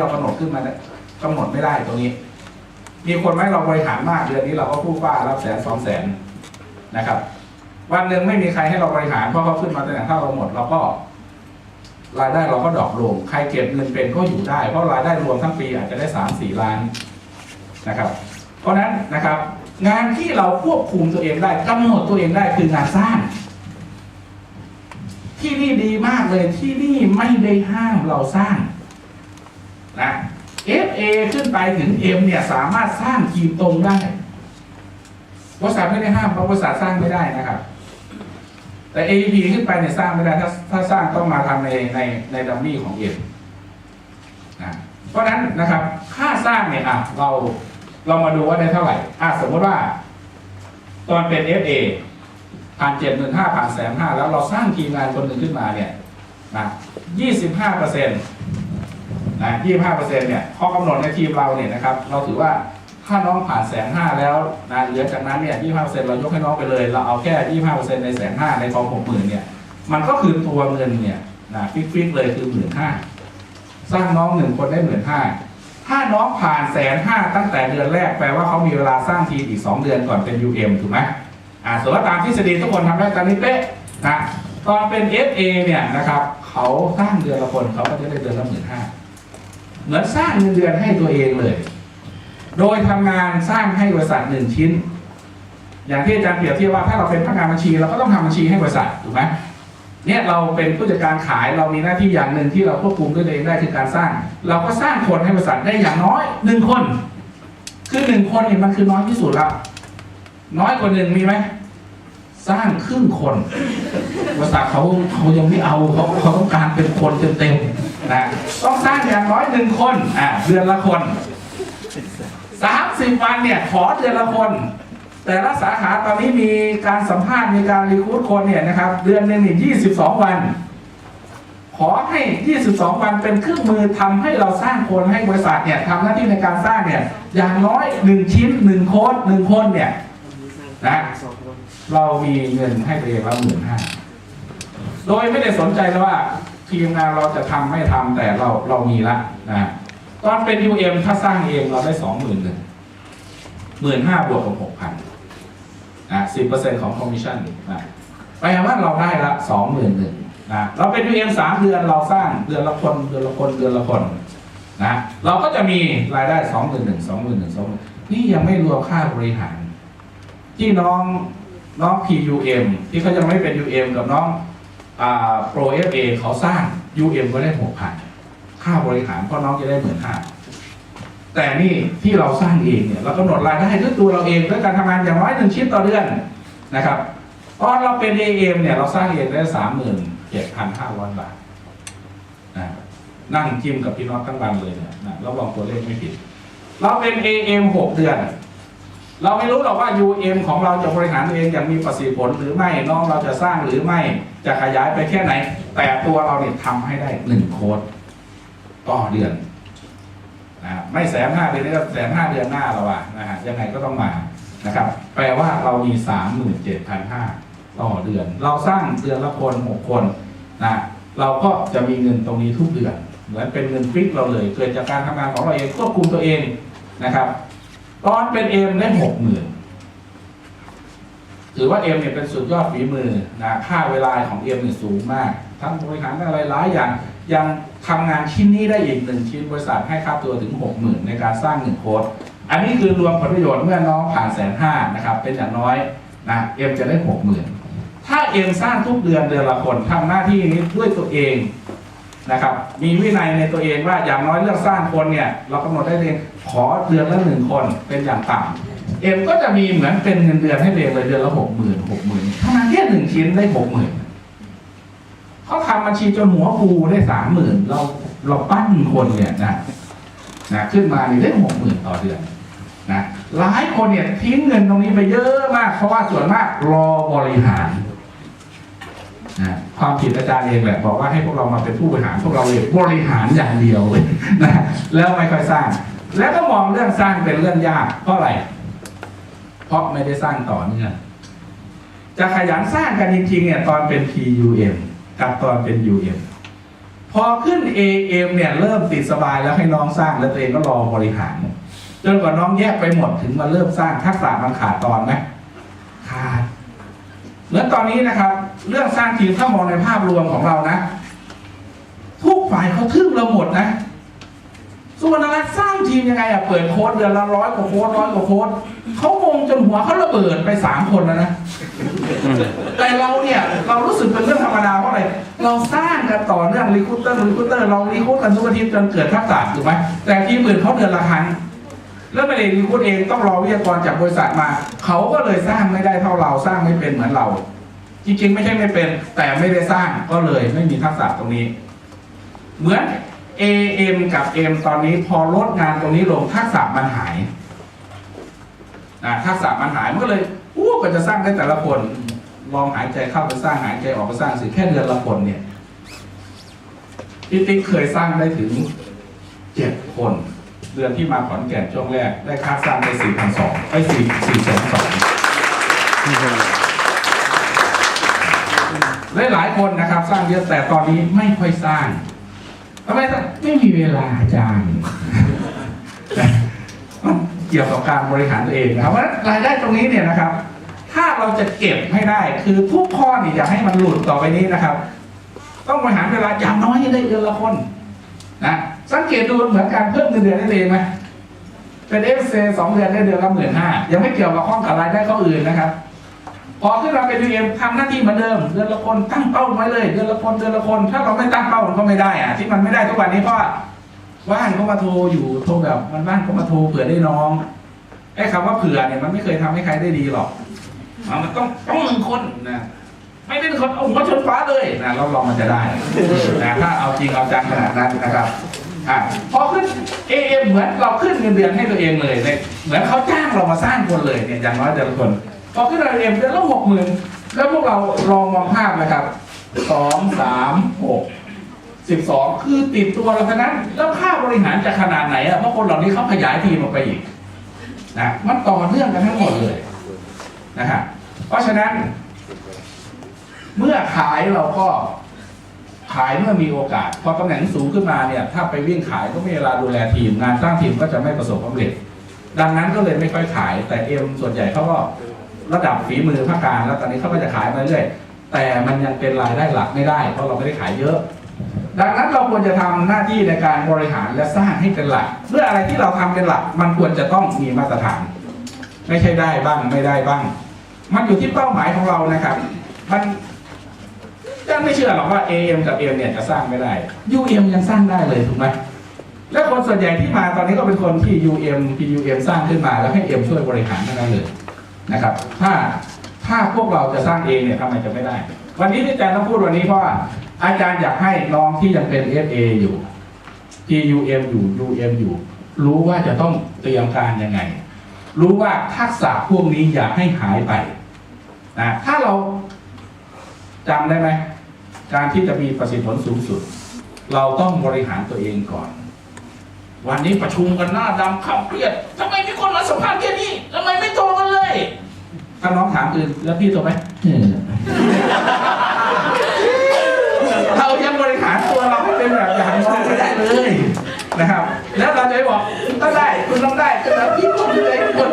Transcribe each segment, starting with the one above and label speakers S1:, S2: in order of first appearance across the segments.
S1: เรากำหนดขึ้นมาเนี่ยกำหนดไม่ได้ตรงนี้ มีคนไหมเราบริหารมากเดือนนี้เราก็พูดว่ารับแสนสองแสนนะครับ วันหนึ่งไม่มีใครให้เราบริหารเพราะเขาขึ้นมาแต่งถ้าเราหมดเราก็ รายได้เราก็ดรอปลงใครเก็บเงินเป็นก็อยู่ได้ เพราะรายได้รวมทั้งปีอาจจะได้สามสี่ล้านนะครับ เพราะฉะนั้นนะครับ งานที่เราควบคุมตัวเองได้กำหนดตัวเองได้คืองานสร้างที่นี่ดีมากเลยที่นี่ไม่ได้ห้ามเราสร้าง นะ FA ขึ้นไปถึง M เนี่ยสามารถสร้างทีมตรงได้บริษัทไม่ได้ห้ามเพราะบริษัทสร้างไม่ได้นะครับ แต่ AEP ขึ้นไปเนี่ยสร้างไม่ได้ถ้าถ้าสร้างต้องมาทำในในในดัมมี่ของ M นะเพราะนั้นนะครับค่าสร้างเนี่ยอะเราเรามาดูว่าได้เท่าไหร่อะสมมติว่า ตอนเป็น FA ผ่านเจ็ดหมื่นห้าผ่านแสนห้าแล้วเราสร้างทีมงานคนหนึ่งขึ้นมาเนี่ยนะยี่สิบห้าเปอร์เซ็นต์ นะยี่ห้าเนี่ยข้อกำหนดในทีมเราเนี่ยนะครับเราถือว่าถ้าน้องผ่านแสนห้าแล้วนะเหลือจากนั้นเนี่ยยี่ห้าเปอร์เซ็นต์เรายกให้น้องไปเลย เราเอาแค่ยี่ห้าเปอร์เซ็นต์ในแสนห้าในกองหกหมื่นเนี่ย มันก็คือตัวเงินเนี่ยนะฟิกๆเลยคือหมื่นห้าสร้างน้องหนึ่งคนได้หมื่นห้าถ้าน้องผ่านแสนห้าตั้งแต่เดือนแรกแปลว่าเขามีเวลาสร้างทีมอีกสองเดือนก่อนเป็น UM ถูกไหมอ่าสมมติว่าตามทฤษฎีทุกคนทำได้ตามนี้เป๊ะนะตอนเป็น FA เนี่ยนะครับเขาสร้างเดือนละคนเขาก็จะได้เดือนละหมื่นห้า เหมือนสร้างเงินเดือนให้ตัวเองเลย โดยทำงานสร้างให้บริษัทหนึ่งชิ้น อย่างที่อาจารย์เปรียบเทียบว่าถ้าเราเป็นพนักงานบัญชี เราก็ต้องทำบัญชีให้บริษัทถูกไหมเนี่ยเราเป็นผู้จัดการขายเรามีหน้าที่อย่างหนึ่งที่เราควบคุมด้วยตัวเองได้คือการสร้าง เราก็สร้างคนให้บริษัทได้อย่างน้อยหนึ่งคน คือหนึ่งคนเนี่ยมันคือน้อยที่สุดแล้วน้อยกว่าหนึ่งมีไหมสร้างครึ่งคนบริษัทเขาเขายังไม่เอาเขาเขาต้องการเป็นคนเต็มๆ นะต้องสร้างอย่างน้อยหนึ่งคนอ่าเดือนละคนสามสิบวันเนี่ยขอเดือนละคน แต่ละสาขาตอนนี้มีการสัมภาษณ์มีการรีคูดคนเนี่ยนะครับเดือนหนึ่งยี่สิบสองวัน ขอให้ 22 วันเป็นเครื่องมือทำให้เราสร้างคนให้บริษัทเนี่ยทำหน้าที่ในการสร้างเนี่ยอย่างน้อยหนึ่งชิ้นหนึ่งโค้ดหนึ่งคนเนี่ยนะเรามีเงินให้ตัวเองละหมื่นห้าโดยไม่ได้สนใจเลยว่า ทีมงานเราจะทำไม่ทำแต่เราเรามีละนะตอนเป็น UM ถ้าสร้างเองเราได้สองหมื่นหนึ่งหมื่นห้าบวกกับหกพันนะสิบเปอร์เซ็นต์ของคอมมิชชั่นนะแปลว่าเราได้ละสองหมื่นหนึ่งนะเราเป็น UM สามเดือนเราสร้างเดือนละคนเดือนละคนเดือนละคนนะเราก็จะมีรายได้สองหมื่นหนึ่งสองหมื่นหนึ่งสองนี่ยังไม่รวมค่าบริหาร ที่น้องน้อง PUM ที่เขายังไม่เป็น UM กับน้อง อ่า Pro FA เขาสร้าง UM ก็ได้หกพันค่าบริหารพราะน้องจะได้หมื่นห้าแต่นี่ที่เราสร้างเองเนี่ยเรากำหนดรายได้ด้วยตัวเราเองด้วยการทำงานอย่างน้อยหนึ่งชิ้นต่อเดือนนะครับตอนเราเป็น AM เนี่ยเราสร้างเองได้สามหมื่นเจ็ดพันห้าร้อยบาทนะนั่งจิ้มกับพี่น้องทั้งวันเลยเนี่ยนะเระวังตัวเลขไม่ผิด เราเป็น AM หกเดือน เราไม่รู้หรอกว่า UM ของเราจะบริหารเองอย่างมีประสิทธิผลหรือไม่น้องเราจะสร้างหรือไม่จะขยายไปแค่ไหน แต่ตัวเราเนี่ยทำให้ได้หนึ่งโค้ดต่อเดือนนะไม่แสนห้าเดือนนี้ก็แสนห้าเดือนหน้าเราอะนะฮะยังไงก็ต้องมานะครับ แปลว่าเรามีสามหมื่นเจ็ดพันห้าต่อเดือน เราสร้างเดือนละคนหกคนนะเราก็จะมีเงินตรงนี้ทุกเดือนเหมือนเป็นเงินฟิกเราเลย เกิดจากการทำงานของเราเองควบคุมตัวเองนะครับ ตอนเป็นเอ็มได้หกหมื่นถือว่าเอ็มเนี่ยเป็นสุดยอดฝีมือนะค่าเวลาของเอ็มเนี่ยสูงมาก ทั้งบริหารอะไรหลายอย่าง ยังทำงานชิ้นนี้ได้อีกหนึ่งชิ้นบริษัทให้ค่าตัวถึงหกหมื่นในการสร้างหนึ่งโค้ดอันนี้คือรวมผลประโยชน์เมื่อน้องผ่านแสนห้านะครับ เป็นอย่างน้อยนะเอ็มจะได้หกหมื่นถ้าเอ็มสร้างทุกเดือนเดือนละคนทำหน้าที่นี้ด้วยตัวเองนะครับ มีวินัยในตัวเองว่าอย่างน้อยเรื่องสร้างคนเนี่ย เรากำหนดได้เอง ขอเดือนละหนึ่งคนเป็นอย่างต่ำเอ็มก็จะมีเหมือนเป็นเงินเดือนให้เองเลยเดือนละหกหมื่นหกหมื่นทำงานแค่หนึ่งชิ้นได้หกหมื่นเขาทำบัญชีจนหัวปูได้สามหมื่นเราเราปั้นคนเนี่ยนะนะขึ้นมานี่ได้หกหมื่นต่อเดือนนะหลายคนเนี่ยทิ้งเงินตรงนี้ไปเยอะมาก เพราะว่าส่วนมากรอบริหารนะความผิดอาจารย์เองแหละบอกว่าให้พวกเรามาเป็นผู้บริหารพวกเราเลยบริหารอย่างเดียวเลยนะแล้วไม่ค่อยสร้าง แล้วก็มองเรื่องสร้างเป็นเรื่องยากเพราะอะไร เพราะไม่ได้สร้างต่อเนื่องจะขยันสร้างกันจริงๆเนี่ยตอนเป็น PUM กับตอนเป็น UM พอขึ้น AM เนี่ยเริ่มติดสบายแล้วให้น้องสร้างแล้วตัวเองก็รอบริหารจนกว่าน้องแยกไปหมดถึงมาเริ่มสร้างทักษะมันขาดตอนไหมขาดเหมือนตอนนี้นะครับ เรื่องสร้างทีมถ้ามองในภาพรวมของเรานะ ทุกฝ่ายเขาทึ่งเราหมดนะ ส่วนอะไรสร้างทีมยังไงอะเปิดโค้ดเดือนละร้อยกว่าโค้ดร้อยกว่าโค้ดเขางงจนหัวเขาระเบิดไปสามคนแล้วนะแต่เราเนี่ยเรารู้สึกเป็นเรื่องธรรมดาเพราะอะไรเราสร้างกันต่อเนื่องรีคูเตอร์รีคูเตอร์เรารีคูกันทุกอาทิตย์จนเกิดทักษะถูกไหมแต่ทีมอื่นเขาเดือนละครั้งแล้วไม่ได้รีคูเองต้องรอวิทยากรจากบริษัทมาเขาก็เลยสร้างไม่ได้เท่าเราสร้างไม่เป็นเหมือนเรา จริงๆ ไม่ใช่ไม่เป็น แต่ไม่ได้สร้างก็เลยไม่มีทักษะตรงนี้ เหมือน AM กับ M ตอนนี้พอลดงานตรงนี้ลงทักษะมันหายนะทักษะมันหายมันก็เลยอู้ก็จะสร้างได้แต่ละคน ลองหายใจเข้าไปสร้างหายใจออกไปสร้างสิแค่เดือนละคนเนี่ยพี่ติ๊กเคยสร้างได้ถึงเจ็ดคน เดือนที่มาขอนแก่นช่วงแรก ได้ค่าสร้างไปสี่พันสองไปสี่สี่แสนสองหลายๆคนนะครับ สร้างเยอะแต่ตอนนี้ไม่ค่อยสร้าง ทำไมไม่มีเวลาอาจารย์มันเกี่ยวกับการบริหารตัวเองนะครับเพราะฉะนั้นรายได้ตรงนี้เนี่ยนะครับ ถ้าเราจะเก็บให้ได้ คือทุกข้อนี่อย่าให้มันหลุดต่อไปนี้นะครับ ต้องบริหารเวลาอย่างน้อยได้เดือนละคนนะสังเกตดูเหมือนการเพิ่มเงินเดือนได้เองไหมเป็นเอฟเซสองเดือนได้เดือนละหมื่นห้ายังไม่เกี่ยวกับข้องกับรายได้ข้ออื่นนะครับ พอขึ้นมาเป็นดีเอ็มทำหน้าที่เหมือนเดิมเดือนละคนตั้งเป้าไว้เลยเดือนละคนเดือนละคน ถ้าเราไม่ตั้งเป้ามันก็ไม่ได้อะที่มันไม่ได้ทุกวันนี้เพราะว่าว่างก็มาโทรอยู่โทรแบบมันว่างก็มาโทรเผื่อได้น้องไอ้คำว่าเผื่อเนี่ยมันไม่เคยทำให้ใครได้ดีหรอกมันต้องต้องหนึ่งคนนะไม่เป็นคนเอาหัวชนฟ้าเลยนะเราลองมันจะได้นะถ้าเอาจริงเอาจังขนาดนั้นนะครับอะพอขึ้นเอเหมือนเราขึ้นเงินเดือนให้ตัวเองเลยเนี่ยเหมือนเขาจ้างเรามาสร้างคนเลยเนี่ยอย่างน้อยเดือนละคน พอขึ้นเอเดือนละหกหมื่นแล้วพวกเราลองมองภาพนะครับสองสามหกสิบสองคือติดตัวเราเท่านั้นแล้วค่าบริหารจะขนาดไหนอะเพราะคนเหล่านี้เขาขยายทีมออกไปอีกนะมันต่อเนื่องกันทั้งหมดเลยนะครับเพราะฉะนั้น เมื่อขายเราก็ขายเมื่อมีโอกาส พอตำแหน่งสูงขึ้นมาเนี่ยถ้าไปวิ่งขายก็ไม่เวลาดูแลทีม งานสร้างทีมก็จะไม่ประสบความสำเร็จ ดังนั้นก็เลยไม่ค่อยขาย แต่เอ็มส่วนใหญ่เขาก็ ระดับฝีมือภาคกลางแล้วตอนนี้เขาก็จะขายมาเรื่อยแต่มันยังเป็นรายได้หลักไม่ได้ เพราะเราไม่ได้ขายเยอะ ดังนั้นเราควรจะทำหน้าที่ในการบริหารและสร้างให้เป็นหลักเมื่ออะไรที่เราทำเป็นหลัก มันควรจะต้องมีมาตรฐาน ไม่ใช่ได้บ้างไม่ได้บ้าง มันอยู่ที่เป้าหมายของเรานะครับ มันจะไม่เชื่อหรอกว่า AM กับ M เนี่ยจะสร้างไม่ได้ UM ยังสร้างได้เลยถูกไหมและคนส่วนใหญ่ที่มาตอนนี้ก็เป็นคนที่ UM PUM สร้างขึ้นมาแล้วให้ M ช่วยบริหารเท่านั้นเลย นะครับ ถ้าถ้าพวกเราจะสร้างเองเนี่ยทำไมจะไม่ได้ วันนี้ที่อาจารย์ต้องพูดวันนี้เพราะว่าอาจารย์อยากให้น้องที่ยังเป็น FA อยู่ PUM อยู่ UM อยู่ รู้ว่าจะต้องเตรียมการยังไง รู้ว่าทักษะพวกนี้อย่าให้หายไปนะถ้าเราจำได้ไหมการที่จะมีประสิทธิผลสูงสุด เราต้องบริหารตัวเองก่อน วันนี้ประชุมกันหน้าดำขับเครียดทำไมมีคนมาสัมภาษณ์แค่นี้ทำไมไม่โทรกันเลย ถ้าน้องถามอื่นแล้วพี่โทรไหมเออเรายังบริหารตัวเราให้เป็นแบบอย่างน้องไม่ได้เลยนะครับ แล้วเราจะไปบอกก็ได้คุณต้องได้ก็แล้วพี่คนเลยคน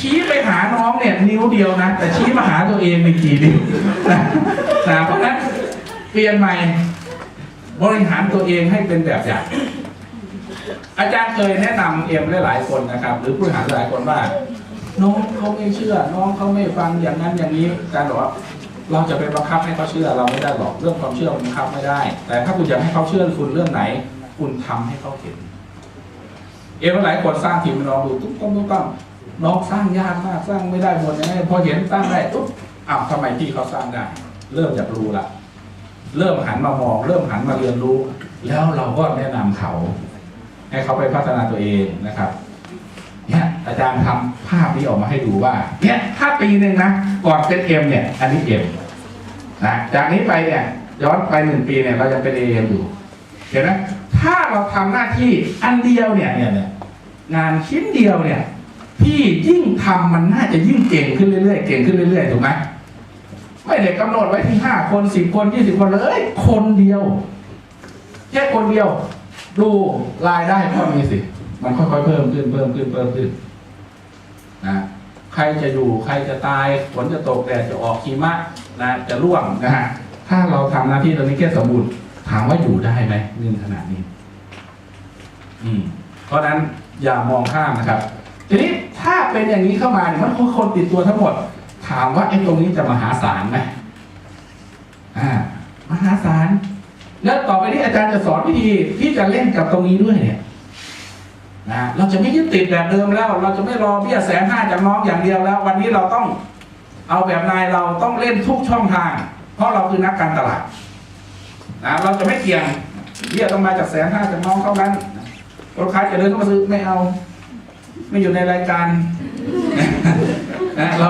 S1: ชี้ไปหาน้องเนี่ยนิ้วเดียวนะ แต่ชี้มาหาตัวเองในกี่นิ้วนะนะเพราะฉะนั้นเปลี่ยนใหม่บริหารตัวเองให้เป็นแบบอย่าง อาจารย์เคยแนะนำเอ็มหลายๆคนนะครับ หรือผู้บริหารหลายคนว่า น้องเขาไม่เชื่อ น้องเขาไม่ฟังอย่างนั้นอย่างนี้อาจารย์บอกว่าเราจะไปบังคับให้เขาเชื่อเราไม่ได้หรอกเรื่องความเชื่อบังคับไม่ได้ แต่ถ้าคุณอยากให้เขาเชื่อคุณเรื่องไหน คุณทำให้เขาเห็น เอ็มหลายคนสร้างทีมน้องดูตุ๊กต้องตุ๊กต้องน้องสร้างยากมากสร้างไม่ได้หมดยังไงพอเห็นสร้างได้ตุ๊บอ้าวทำไมพี่เขาสร้างได้ เริ่มอยากรู้ละเริ่มหันมามอง เริ่มหันมาเรียนรู้ แล้วเราก็แนะนำเขา ให้เขาไปพัฒนาตัวเองนะครับ อาจารย์ทำภาพนี้ออกมาให้ดูว่า เนี่ยถ้าปีหนึ่งนะก่อนเป็นเอ็มเนี่ย อันนี้เอ็มนะจากนี้ไปเนี่ย ย้อนไปหนึ่งปีเนี่ยเราจะเป็นเอ็มอยู่เห็นไหมถ้าเราทำหน้าที่อันเดียวเนี่ยเนี่ยเนี่ยงานชิ้นเดียวเนี่ยพี่ยิ่งทำมันน่าจะยิ่งเก่งขึ้นเรื่อยๆเก่งขึ้นเรื่อยๆถูกไหมไม่ได้กำหนดไว้ที่ห้าคนสิบคนยี่สิบคนเลยคนเดียวแค่คนเดียว ดูรายได้ก็มีสิ มันค่อยๆเพิ่มขึ้นเพิ่มขึ้นเพิ่มขึ้น นะใครจะอยู่ใครจะตายฝนจะตกแดดจะออกหิมะนะจะร่วงนะฮะถ้าเราทำหน้าที่ตรงนี้แค่สมบูรณ์ถามว่าอยู่ได้ไหมเงินขนาดนี้ อืม เพราะนั้นอย่ามองข้ามนะครับ ทีนี้ถ้าเป็นอย่างนี้เข้ามาเนี่ยมันคือคนติดตัวทั้งหมด ถามว่าไอ้ตรงนี้จะมหาศาลไหมอ่ามหาศาลแล้วต่อไปนี้อาจารย์จะสอนวิธีที่จะเล่นกับตรงนี้ด้วยเนี่ย นะเราจะไม่ยึดติดแบบเดิมแล้ว เราจะไม่รอเบี้ยแสนห้าจากน้องอย่างเดียวแล้ว วันนี้เราต้องเอาแบบนายเราต้องเล่นทุกช่องทาง เพราะเราคือนักการตลาดนะเราจะไม่เกี่ยงเบี้ยต้องมาจากแสนห้าจากน้องเท่านั้นลูกค้าจะเดินเข้ามาซื้อไม่เอา ไม่อยู่ในรายการนะเรา